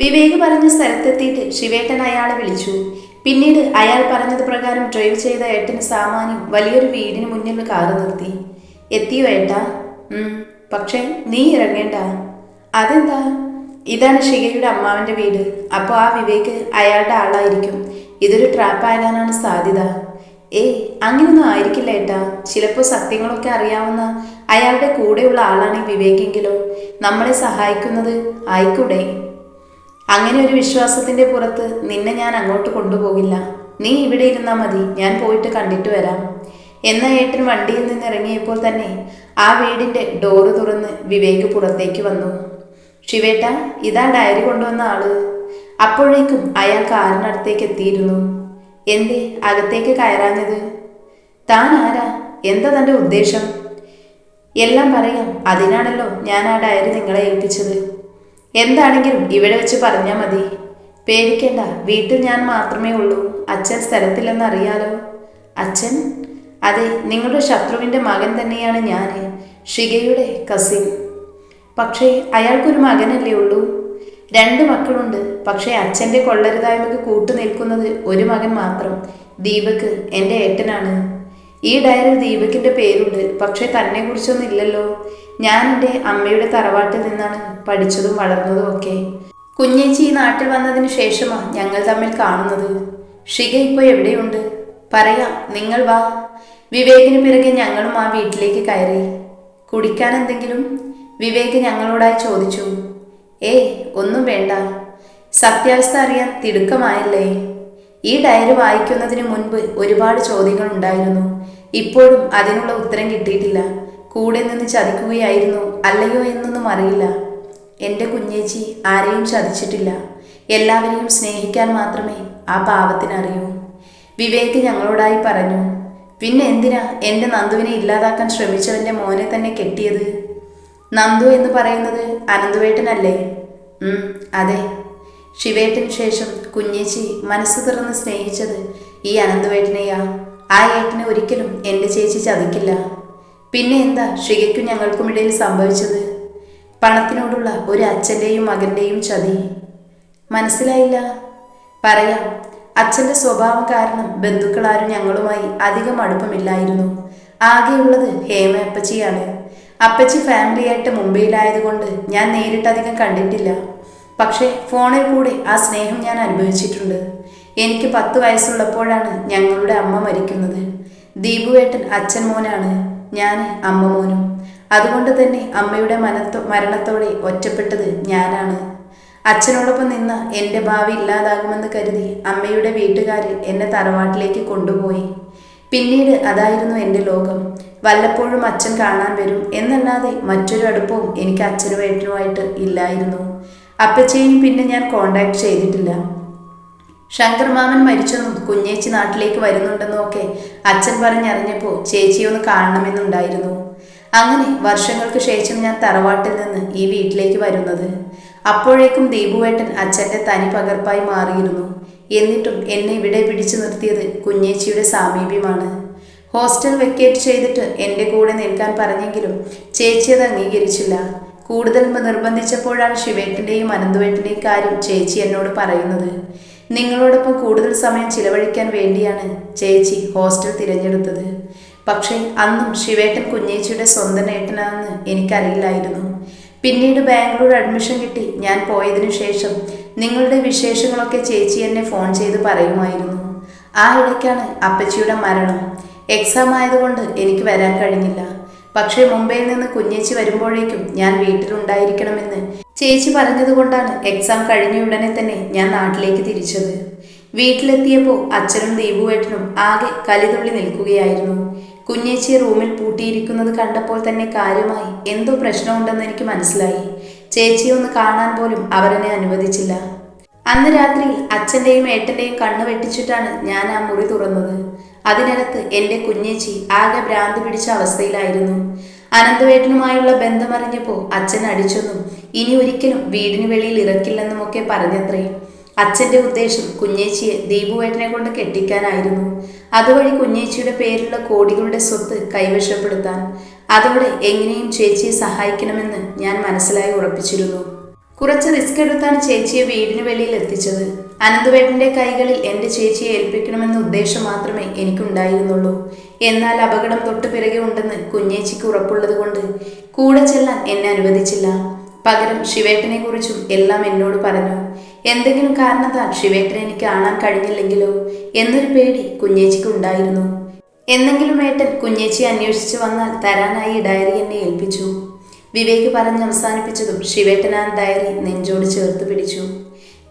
വിവേക് പറഞ്ഞ സ്ഥലത്തെത്തിയിട്ട് ശിവേട്ടൻ അയാളെ വിളിച്ചു. പിന്നീട് അയാൾ പറഞ്ഞത് പ്രകാരം ഡ്രൈവ് ചെയ്ത ഏട്ടന് സാമാന്യം വലിയൊരു വീടിന് മുന്നിൽ കാർ നിർത്തി. എത്തിയോ ഏട്ടാ? പക്ഷേ നീ ഇറങ്ങേണ്ട. അതെന്താ? ഇതാണ് ഷികയുടെ അമ്മാവന്റെ വീട്. അപ്പോൾ ആ വിവേക് അയാളുടെ ആളായിരിക്കും. ഇതൊരു ട്രാപ്പ് ആകാനാണ് സാധ്യത. ഏയ് അങ്ങനെയൊന്നും ആയിരിക്കില്ല ഏട്ടാ. ചിലപ്പോൾ സത്യങ്ങളൊക്കെ അറിയാവുന്ന അയാളുടെ കൂടെയുള്ള ആളാണ് ഈ വിവേകെങ്കിലോ. നമ്മളെ സഹായിക്കുന്നത് ആയിക്കൂടെ? അങ്ങനെ ഒരു വിശ്വാസത്തിന്റെ പുറത്ത് നിന്നെ ഞാൻ അങ്ങോട്ട് കൊണ്ടുപോകില്ല. നീ ഇവിടെ ഇരുന്നാ മതി. ഞാൻ പോയിട്ട് കണ്ടിട്ട് വരാം. എന്ന ഏട്ടൻ വണ്ടിയിൽ നിന്ന് ഇറങ്ങിയപ്പോൾ തന്നെ ആ വീടിന്റെ ഡോറ് തുറന്ന് വിവേക് പുറത്തേക്ക് വന്നു. ശിവേട്ട ഇതാ ഡയറി കൊണ്ടുവന്ന ആൾ. അപ്പോഴേക്കും അയാൾ കാറിനടുത്തേക്ക് എത്തിയിരുന്നു. എന്തേ അകത്തേക്ക് കയറാഞ്ഞത്? താൻ ആരാ? എന്താ തന്റെ ഉദ്ദേശം? എല്ലാം പറയാം. അതിനാണല്ലോ ഞാൻ ആ ഡയറി നിങ്ങളെ ഏൽപ്പിച്ചത്. എന്താണെങ്കിലും ഇവിടെ വെച്ച് പറഞ്ഞാൽ മതി. പേടിക്കേണ്ട വീട്ടിൽ ഞാൻ മാത്രമേ ഉള്ളൂ. അച്ഛൻ സ്ഥലത്തില്ലെന്ന് അറിയാലോ അച്ഛൻ? അതെ നിങ്ങളുടെ ശത്രുവിന്റെ മകൻ തന്നെയാണ് ഞാൻ ഷികയുടെ കസിൻ പക്ഷേ അയാൾക്കൊരു മകനല്ലേ ഉള്ളൂ. രണ്ട് മക്കളുണ്ട്. പക്ഷേ അച്ഛന്റെ കൊള്ളരുതായ്മക്ക് കൂട്ടു നിൽക്കുന്നത് ഒരു മകൻ മാത്രം. ദീപക് എന്റെ ഏട്ടനാണ്. ഈ ഡയറിൽ ദീപകിന്റെ പേരുണ്ട്. പക്ഷെ തന്നെ കുറിച്ചൊന്നും ഇല്ലല്ലോ. ഞാൻ എന്റെ അമ്മയുടെ തറവാട്ടിൽ നിന്നാണ് പഠിച്ചതും വളർന്നതും ഒക്കെ. കുഞ്ഞേച്ചി ഈ നാട്ടിൽ വന്നതിന് ശേഷമാ ഞങ്ങൾ തമ്മിൽ കാണുന്നത്. ഷിക ഇപ്പോൾ എവിടെയുണ്ട്? പറയാം നിങ്ങൾ വാ. വിവേകിന് പിറകെ ഞങ്ങളും ആ വീട്ടിലേക്ക് കയറി. കുടിക്കാൻ എന്തെങ്കിലും? വിവേക് ഞങ്ങളോടായി ചോദിച്ചു. ഏയ് ഒന്നും വേണ്ട. സത്യാവസ്ഥ അറിയാൻ തിടുക്കമായല്ലേ? ഈ ഡയറി വായിക്കുന്നതിന് മുൻപ് ഒരുപാട് ചോദ്യങ്ങൾ ഉണ്ടായിരുന്നു. ഇപ്പോഴും അതിനുള്ള ഉത്തരം കിട്ടിയിട്ടില്ല. കൂടെ നിന്ന് ചതിക്കുകയായിരുന്നു അല്ലയോ എന്നൊന്നും അറിയില്ല. എന്റെ കുഞ്ഞേച്ചി ആരെയും ചതിച്ചിട്ടില്ല. എല്ലാവരെയും സ്നേഹിക്കാൻ മാത്രമേ ആ പാവത്തിനറിയൂ വിവേക് ഞങ്ങളോടായി പറഞ്ഞു പിന്നെ എന്തിനാ എന്റെ നന്ദുവിനെ ഇല്ലാതാക്കാൻ ശ്രമിച്ചവന്റെ മോനെ തന്നെ കെട്ടിയത്? നന്ദു എന്ന് പറയുന്നത് അനന്തുവേട്ടനല്ലേ? അതെ. ശിവേട്ടന് ശേഷം കുഞ്ഞേച്ചി മനസ്സ് തുറന്ന് സ്നേഹിച്ചത് ഈ അനന്തുവേട്ടനെയാ. ആ ഏട്ടനെ ഒരിക്കലും എന്റെ ചേച്ചി ചതിക്കില്ല. പിന്നെ എന്താ ഷികയ്ക്കും ഞങ്ങൾക്കുമിടയിൽ സംഭവിച്ചത്? പണത്തിനോടുള്ള ഒരു അച്ഛന്റെയും മകന്റെയും ചതി. മനസ്സിലായില്ല? പറയാം. അച്ഛന്റെ സ്വഭാവം കാരണം ബന്ധുക്കളാരും ഞങ്ങളുമായി അധികം അടുപ്പമില്ലായിരുന്നു. ആകെയുള്ളത് ഹേമ അപ്പച്ചിയാണ്. അപ്പച്ചി ഫാമിലിയായിട്ട് മുംബൈയിലായതുകൊണ്ട് ഞാൻ നേരിട്ടധികം കണ്ടിട്ടില്ല. പക്ഷേ ഫോണിൽ കൂടി ആ സ്നേഹം ഞാൻ അനുഭവിച്ചിട്ടുണ്ട്. എനിക്ക് പത്ത് വയസ്സുള്ളപ്പോഴാണ് ഞങ്ങളുടെ അമ്മ മരിക്കുന്നത്. ദീപുവേട്ടൻ അച്ഛൻ മോനാണ് ഞാൻ അമ്മ മോനും. അതുകൊണ്ട് തന്നെ അമ്മയുടെ മനത്തോ മരണത്തോടെ ഒറ്റപ്പെട്ടത് ഞാനാണ്. അച്ഛനോടൊപ്പം നിന്ന എന്റെ ഭാവി ഇല്ലാതാകുമെന്ന് കരുതി അമ്മയുടെ വീട്ടുകാർ എന്നെ തറവാട്ടിലേക്ക് കൊണ്ടുപോയി. പിന്നീട് അതായിരുന്നു എന്റെ ലോകം. വല്ലപ്പോഴും അച്ഛൻ കാണാൻ വരും എന്നല്ലാതെ മറ്റൊരു അടുപ്പവും എനിക്ക് അച്ഛനും ഏട്ടനുമായിട്ട് ഇല്ലായിരുന്നു. അപ്പച്ചയും പിന്നെ ഞാൻ കോണ്ടാക്ട് ചെയ്തിട്ടില്ല. ശങ്കർ മാമൻ മരിച്ചെന്നും കുഞ്ഞേച്ചി നാട്ടിലേക്ക് വരുന്നുണ്ടെന്നും ഒക്കെ അച്ഛൻ പറഞ്ഞറിഞ്ഞപ്പോൾ ചേച്ചിയെ ഒന്ന് കാണണമെന്നുണ്ടായിരുന്നു. അങ്ങനെ വർഷങ്ങൾക്ക് ശേഷം ഞാൻ തറവാട്ടിൽ നിന്ന് ഈ വീട്ടിലേക്ക് വരുന്നത്. അപ്പോഴേക്കും ദീപുവേട്ടൻ അച്ഛന്റെ തനി പകർപ്പായി മാറിയിരുന്നു. എന്നിട്ടും എന്നെ ഇവിടെ പിടിച്ചു നിർത്തിയത് കുഞ്ഞേച്ചിയുടെ സാമീപ്യമാണ്. ഹോസ്റ്റൽ വെക്കേറ്റ് ചെയ്തിട്ട് എന്റെ കൂടെ നിൽക്കാൻ പറഞ്ഞെങ്കിലും ചേച്ചി അത് അംഗീകരിച്ചില്ല. കൂടുതൽ നിർബന്ധിച്ചപ്പോഴാണ് ശിവേട്ടിന്റെയും അനന്തുവേട്ടിന്റെയും കാര്യം ചേച്ചി എന്നോട് പറയുന്നത്. നിങ്ങളോടൊപ്പം കൂടുതൽ സമയം ചിലവഴിക്കാൻ വേണ്ടിയാണ് ചേച്ചി ഹോസ്റ്റൽ തിരഞ്ഞെടുത്തത്. പക്ഷേ അന്നും ശിവേട്ടൻ കുഞ്ഞേച്ചിയുടെ സ്വന്തം ഏട്ടനാണെന്ന് എനിക്കറിയില്ലായിരുന്നു. പിന്നീട് ബാംഗ്ലൂർ അഡ്മിഷൻ കിട്ടി ഞാൻ പോയതിനു ശേഷം നിങ്ങളുടെ വിശേഷങ്ങളൊക്കെ ചേച്ചി എന്നെ ഫോൺ ചെയ്ത് പറയുമായിരുന്നു. ആ ഇടയ്ക്കാണ് അപ്പച്ചിയുടെ മരണം. എക്സാം ആയതുകൊണ്ട് എനിക്ക് വരാൻ കഴിഞ്ഞില്ല. പക്ഷേ മുംബൈയിൽ നിന്ന് കുഞ്ഞേച്ചി വരുമ്പോഴേക്കും ഞാൻ വീട്ടിലുണ്ടായിരിക്കണമെന്ന്. ചേച്ചി പറഞ്ഞതുകൊണ്ടാണ് എക്സാം കഴിഞ്ഞ ഉടനെ തന്നെ ഞാൻ നാട്ടിലേക്ക് തിരിച്ചത്. വീട്ടിലെത്തിയപ്പോൾ അച്ഛനും ദീപുവേട്ടനും ആകെ കലിതുള്ളി നിൽക്കുകയായിരുന്നു. കുഞ്ഞേച്ചി റൂമിൽ പൂട്ടിയിരിക്കുന്നത് കണ്ടപ്പോൾ തന്നെ കാര്യമായി എന്തോ പ്രശ്നമുണ്ടെന്ന് എനിക്ക് മനസ്സിലായി. ചേച്ചിയെ ഒന്ന് കാണാൻ പോലും അവരെന്നെ അനുവദിച്ചില്ല. അന്ന് രാത്രി അച്ഛന്റെയും ഏട്ടന്റെയും കണ്ണു വെട്ടിച്ചിട്ടാണ് ഞാൻ ആ മുറി തുറന്നത്. അതിനകത്ത് എന്റെ കുഞ്ഞേച്ചി ആകെ ഭ്രാന്ത് പിടിച്ച അവസ്ഥയിലായിരുന്നു. അനന്തവേട്ടനുമായുള്ള ബന്ധമറിഞ്ഞപ്പോൾ അച്ഛൻ അടിച്ചെന്നും ഇനി ഒരിക്കലും വീടിന് വെളിയിൽ ഇറക്കില്ലെന്നുമൊക്കെ പറഞ്ഞത്രേ. അച്ഛന്റെ ഉദ്ദേശം കുഞ്ഞേച്ചിയെ ദീപുവേട്ടനെ കൊണ്ട് കെട്ടിക്കാനായിരുന്നു. അതുവഴി കുഞ്ഞേച്ചിയുടെ പേരിലുള്ള കോടികളുടെ സ്വത്ത് കൈവശപ്പെടുത്താൻ. അതോടെ എങ്ങനെയും ചേച്ചിയെ സഹായിക്കണമെന്ന് ഞാൻ മനസ്സിലായി ഉറപ്പിച്ചിരുന്നു. കുറച്ച് റിസ്ക് എടുത്താണ് ചേച്ചിയെ വീടിന് വെളിയിൽ എത്തിച്ചത്. അനന്തുവേട്ടന്റെ കൈകളിൽ എന്റെ ചേച്ചിയെ ഏൽപ്പിക്കണമെന്ന ഉദ്ദേശം മാത്രമേ എനിക്കുണ്ടായിരുന്നുള്ളൂ. എന്നാൽ അപകടം തൊട്ടു പിറകെ ഉണ്ടെന്ന് കുഞ്ഞേച്ചിക്ക് ഉറപ്പുള്ളതുകൊണ്ട് കൂടെ ചെല്ലാൻ എന്നെ അനുവദിച്ചില്ല. പകരം ശിവേട്ടനെ കുറിച്ചും എല്ലാം എന്നോട് പറഞ്ഞു. എന്തെങ്കിലും കാരണത്താൽ ശിവേട്ടനെ എനിക്ക് കാണാൻ കഴിഞ്ഞില്ലെങ്കിലോ എന്നൊരു പേടി കുഞ്ഞേച്ചിക്ക് ഉണ്ടായിരുന്നു എന്നെങ്കിലും ഏട്ടൻ കുഞ്ഞേച്ചി അന്വേഷിച്ചു വന്നാൽ തരാനായി ഡയറി എന്നെ ഏൽപ്പിച്ചു. വിവേക് പറഞ്ഞ് അവസാനിപ്പിച്ചതും ശിവേട്ടനാൻ ഡയറി നെഞ്ചോട് ചേർത്ത് പിടിച്ചു.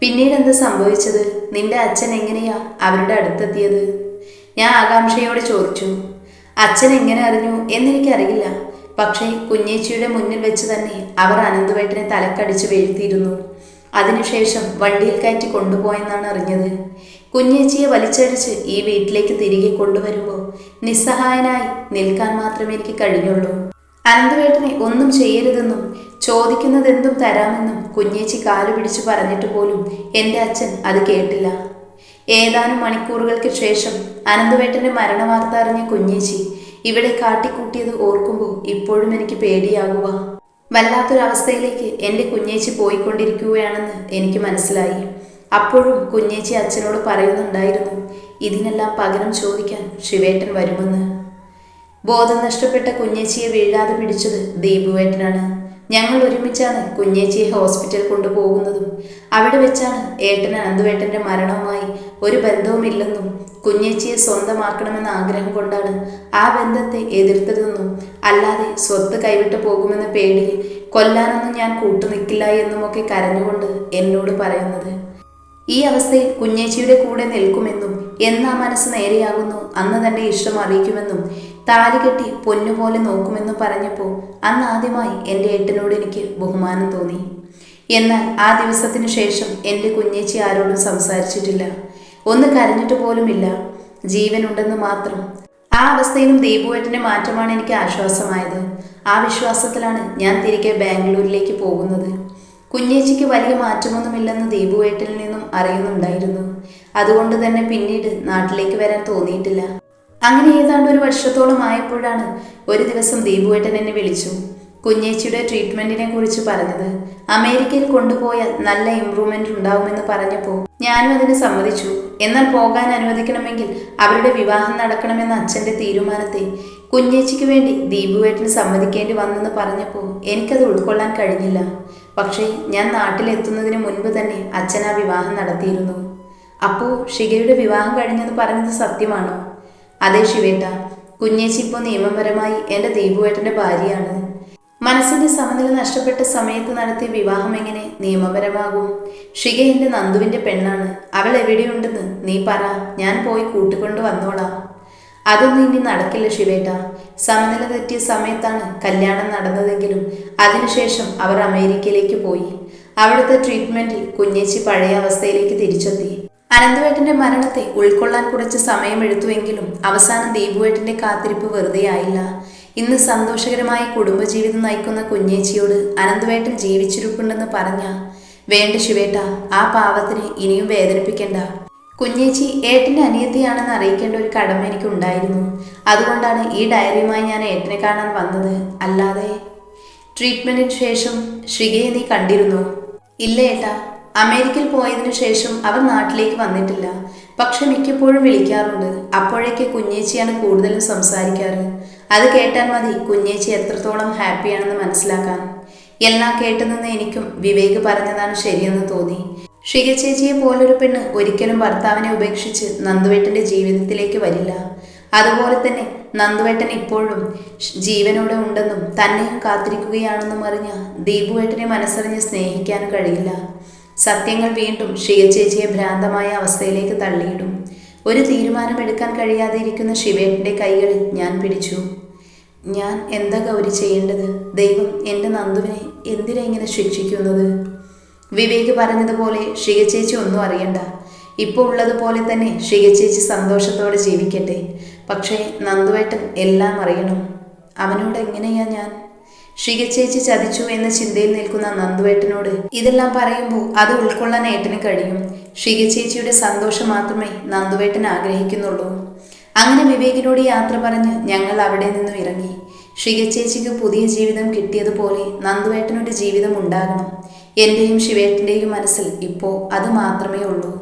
പിന്നീട് എന്താ സംഭവിച്ചത്? നിന്റെ അച്ഛൻ എങ്ങനെയാ അവരുടെ അടുത്തെത്തിയത്? ഞാൻ ആകാംക്ഷയോടെ ചോദിച്ചു. അച്ഛൻ എങ്ങനെ അറിഞ്ഞു എന്നെനിക്കറിയില്ല. പക്ഷേ കുഞ്ഞേച്ചിയുടെ മുന്നിൽ വെച്ച് തന്നെ അവർ അനന്തുവേട്ടനെ തലക്കടിച്ച് വീഴ്ത്തിയിരുന്നു. അതിനുശേഷം വണ്ടിയിൽ കയറ്റി കൊണ്ടുപോയെന്നാണ് അറിഞ്ഞത്. കുഞ്ഞേച്ചിയെ വലിച്ചടിച്ച് ഈ വീട്ടിലേക്ക് തിരികെ കൊണ്ടുവരുമ്പോൾ നിസ്സഹായനായി നിൽക്കാൻ മാത്രമേ എനിക്ക് കഴിഞ്ഞുള്ളൂ. അനന്തവേട്ടനെ ഒന്നും ചെയ്യരുതെന്നും ചോദിക്കുന്നതെന്തും തരാമെന്നും കുഞ്ഞേച്ചി കാലു പിടിച്ചു പറഞ്ഞിട്ട് പോലും എന്റെ അച്ഛൻ അത് കേട്ടില്ല. ഏതാനും മണിക്കൂറുകൾക്ക് ശേഷം അനന്തവേട്ടന്റെ മരണവാർത്ത അറിഞ്ഞ കുഞ്ഞേച്ചി ഇവിടെ കാട്ടിക്കൂട്ടിയത് ഓർക്കുമ്പോൾ ഇപ്പോഴും എനിക്ക് പേടിയാകുക. വല്ലാത്തൊരവസ്ഥയിലേക്ക് എന്റെ കുഞ്ഞേച്ചി പോയിക്കൊണ്ടിരിക്കുകയാണെന്ന് എനിക്ക് മനസ്സിലായി. അപ്പോഴും കുഞ്ഞേച്ചി അച്ഛനോട് പറയുന്നുണ്ടായിരുന്നു ഇതിനെല്ലാം പകരം ചോദിക്കാൻ ശിവേട്ടൻ വരുമെന്ന്. ബോധം നഷ്ടപ്പെട്ട കുഞ്ഞേച്ചിയെ വീഴാതെ പിടിച്ചത് ദീപുവേട്ടനാണ്. ഞങ്ങൾ ഒരുമിച്ചാണ് കുഞ്ഞേച്ചിയെ ഹോസ്പിറ്റൽ കൊണ്ടുപോകുന്നതും. അവിടെ വെച്ചാണ് ഏട്ടൻ അനന്തുവേട്ടന്റെ മരണവുമായി ഒരു ബന്ധവുമില്ലെന്നും കുഞ്ഞേച്ചിയെ സ്വന്തമാക്കണമെന്ന ആഗ്രഹം കൊണ്ടാണ് ആ ബന്ധത്തെ എതിർത്തതെന്നും അല്ലാതെ സ്വത്ത് കൈവിട്ട് പോകുമെന്ന പേടി കൊല്ലാനൊന്നും ഞാൻ കൂട്ടുനിൽക്കില്ല എന്നുമൊക്കെ കരഞ്ഞുകൊണ്ട് എന്നോട് പറയുന്നത്. ഈ അവസ്ഥയിൽ കുഞ്ഞേച്ചിയുടെ കൂടെ നിൽക്കുമെന്നും എന്നാ മനസ്സ് നേരെയാകുന്നു അന്ന് തന്റെ ഇഷ്ടം അറിയിക്കുമെന്നും താലി കെട്ടി പൊന്നുപോലെ നോക്കുമെന്ന് പറഞ്ഞപ്പോൾ അന്ന് ആദ്യമായി എന്റെ ഏട്ടനോട് എനിക്ക് ബഹുമാനം തോന്നി. എന്നാൽ ആ ദിവസത്തിനു ശേഷം എന്റെ കുഞ്ഞേച്ചി ആരോടും സംസാരിച്ചിട്ടില്ല. ഒന്ന് കരഞ്ഞിട്ട് പോലുമില്ല. ജീവനുണ്ടെന്ന് മാത്രം. ആ അവസ്ഥയിലും ദീപുവേട്ടന്റെ മാറ്റമാണ് എനിക്ക് ആശ്വാസമായത്. ആ വിശ്വാസത്തിലാണ് ഞാൻ തിരികെ ബാംഗ്ലൂരിലേക്ക് പോകുന്നത്. കുഞ്ഞേച്ചിക്ക് വലിയ മാറ്റമൊന്നുമില്ലെന്ന് ദീപുവേട്ടനിൽ നിന്നും അറിയുന്നുണ്ടായിരുന്നു. അതുകൊണ്ട് തന്നെ പിന്നീട് നാട്ടിലേക്ക് വരാൻ തോന്നിയിട്ടില്ല. അങ്ങനെ ഏതാണ്ട് ഒരു വർഷത്തോളം ആയപ്പോഴാണ് ഒരു ദിവസം ദീപുവേട്ടൻ എന്നെ വിളിച്ചു. കുഞ്ഞേച്ചിയുടെ ട്രീറ്റ്മെന്റിനെ കുറിച്ച് പറഞ്ഞത് അമേരിക്കയിൽ കൊണ്ടുപോയാൽ നല്ല ഇമ്പ്രൂവ്മെന്റ് ഉണ്ടാവുമെന്ന് പറഞ്ഞപ്പോൾ ഞാനും അതിന് സമ്മതിച്ചു. എന്നാൽ പോകാൻ അനുവദിക്കണമെങ്കിൽ അവരുടെ വിവാഹം നടക്കണമെന്ന അച്ഛന്റെ തീരുമാനത്തെ കുഞ്ഞേച്ചിക്ക് വേണ്ടി ദീപുവേട്ടന് സമ്മതിക്കേണ്ടി വന്നെന്ന് പറഞ്ഞപ്പോൾ എനിക്കത് ഉൾക്കൊള്ളാൻ കഴിഞ്ഞില്ല. പക്ഷേ ഞാൻ നാട്ടിലെത്തുന്നതിന് മുൻപ് തന്നെ അച്ഛൻ ആ വിവാഹം നടത്തിയിരുന്നു. അപ്പോൾ ഷിഗയുടെ വിവാഹം കഴിഞ്ഞെന്ന് പറഞ്ഞത് സത്യമാണോ? അതെ ശിവേട്ട കുഞ്ഞേച്ചി ഇപ്പോൾ നിയമപരമായി എന്റെ ദീപുവേട്ടന്റെ ഭാര്യയാണ്. മനസ്സിന്റെ സമനില നഷ്ടപ്പെട്ട സമയത്ത് നടത്തിയ വിവാഹം എങ്ങനെ നിയമപരമാകും? ഷിക എന്റെ നന്ദുവിന്റെ പെണ്ണാണ്. അവൾ എവിടെയുണ്ടെന്ന് നീ പറ. ഞാൻ പോയി കൂട്ടിക്കൊണ്ട് വന്നോളാം. അതൊന്നും ഇനി നടക്കില്ല ശിവേട്ട. സമനില തെറ്റിയ സമയത്താണ് കല്യാണം നടന്നതെങ്കിലും അതിനുശേഷം അവർ അമേരിക്കയിലേക്ക് പോയി. അവിടുത്തെ ട്രീറ്റ്മെന്റിൽ കുഞ്ഞേച്ചി പഴയ അവസ്ഥയിലേക്ക് തിരിച്ചെത്തി. അനന്തവേട്ടന്റെ മരണത്തെ ഉൾക്കൊള്ളാൻ കുറച്ച് സമയമെടുത്തുവെങ്കിലും അവസാനം ദീപുവേട്ടന്റെ കാത്തിരിപ്പ് വെറുതെ ആയില്ല ഇന്ന് സന്തോഷകരമായ കുടുംബജീവിതം നയിക്കുന്ന കുഞ്ഞേച്ചിയോട് അനന്തുവേട്ടൻ ജീവിച്ചിരിപ്പുണ്ടെന്ന് പറഞ്ഞ വേണ്ട ശിവേട്ട ആ പാവത്തിനെ ഇനിയും വേദനിപ്പിക്കേണ്ട. കുഞ്ഞേച്ചി ഏട്ടന്റെ അനിയത്തിയാണെന്ന് അറിയിക്കേണ്ട ഒരു കടമ എനിക്ക് ഉണ്ടായിരുന്നു അതുകൊണ്ടാണ് ഈ ഡയറിയുമായി ഞാൻ ഏട്ടനെ കാണാൻ വന്നത്. അല്ലാതെ ട്രീറ്റ്മെന്റിന് ശേഷം ശ്രീകയെ നീ കണ്ടിരുന്നു? ഇല്ല ഏട്ടാ. അമേരിക്കയിൽ പോയതിനു ശേഷം അവർ നാട്ടിലേക്ക് വന്നിട്ടില്ല. പക്ഷെ മിക്കപ്പോഴും വിളിക്കാറുണ്ട്. അപ്പോഴേക്ക് കുഞ്ഞേച്ചിയാണ് കൂടുതലും സംസാരിക്കാറ്. അത് കേട്ടാൽ മതി കുഞ്ഞേച്ചി എത്രത്തോളം ഹാപ്പിയാണെന്ന് മനസ്സിലാക്കാൻ. എല്ലാം കേട്ടുനിന്ന് എനിക്കും വിവേക് പറഞ്ഞതാണ് ശരിയെന്ന് തോന്നി. ഷിക ചേച്ചിയെ പോലൊരു പെണ്ണ് ഒരിക്കലും ഭർത്താവിനെ ഉപേക്ഷിച്ച് നന്ദുവേട്ടന്റെ ജീവിതത്തിലേക്ക് വരില്ല. അതുപോലെ തന്നെ നന്ദുവേട്ടൻ ഇപ്പോഴും ജീവനോടെ ഉണ്ടെന്നും തന്നെയും കാത്തിരിക്കുകയാണെന്നും അറിഞ്ഞ ദീപുവേട്ടനെ മനസ്സറിഞ്ഞ് സ്നേഹിക്കാൻ കഴിയില്ല. സത്യങ്ങൾ വീണ്ടും ഷിക ചേച്ചിയെ ഭ്രാന്തമായ അവസ്ഥയിലേക്ക് തള്ളിയിടും. ഒരു തീരുമാനമെടുക്കാൻ കഴിയാതെ ഇരിക്കുന്ന ശിവേട്ടന്റെ കൈകളിൽ ഞാൻ പിടിച്ചു. ഞാൻ എന്താ ഗൗരി ചെയ്യേണ്ടത്? ദൈവം എന്റെ നന്ദുവിനെ എന്തിനാ ഇങ്ങനെ ശിക്ഷിക്കുന്നത്? വിവേക് പറഞ്ഞതുപോലെ ഷികച്ചേച്ചി ഒന്നും അറിയണ്ട. ഇപ്പോൾ ഉള്ളതുപോലെ തന്നെ ഷികച്ചേച്ചി സന്തോഷത്തോടെ ജീവിക്കട്ടെ. പക്ഷേ നന്ദുവേട്ടൻ എല്ലാം അറിയണം. അവനോട് എങ്ങനെയാ ഞാൻ ഷികച്ചേച്ചി ചതിച്ചു എന്ന ചിന്തയിൽ നിൽക്കുന്ന നന്ദുവേട്ടനോട് ഇതെല്ലാം പറയുമ്പോൾ അത് ഉൾക്കൊള്ളാൻ ഏട്ടന് കഴിയും. ശിഖച്ചേച്ചിയുടെ സന്തോഷം മാത്രമേ നന്ദുവേട്ടൻ ആഗ്രഹിക്കുന്നുള്ളൂ. അങ്ങനെ വിവേകിനോട് യാത്ര പറഞ്ഞ് ഞങ്ങൾ അവിടെ നിന്നും ഇറങ്ങി. ശിഖച്ചേച്ചിക്ക് പുതിയ ജീവിതം കിട്ടിയതുപോലെ നന്ദുവേട്ടനൊരു ജീവിതം ഉണ്ടാകണം. എന്റെയും ശിവേട്ടന്റെയും മനസ്സിൽ ഇപ്പോൾ അത് മാത്രമേ ഉള്ളൂ.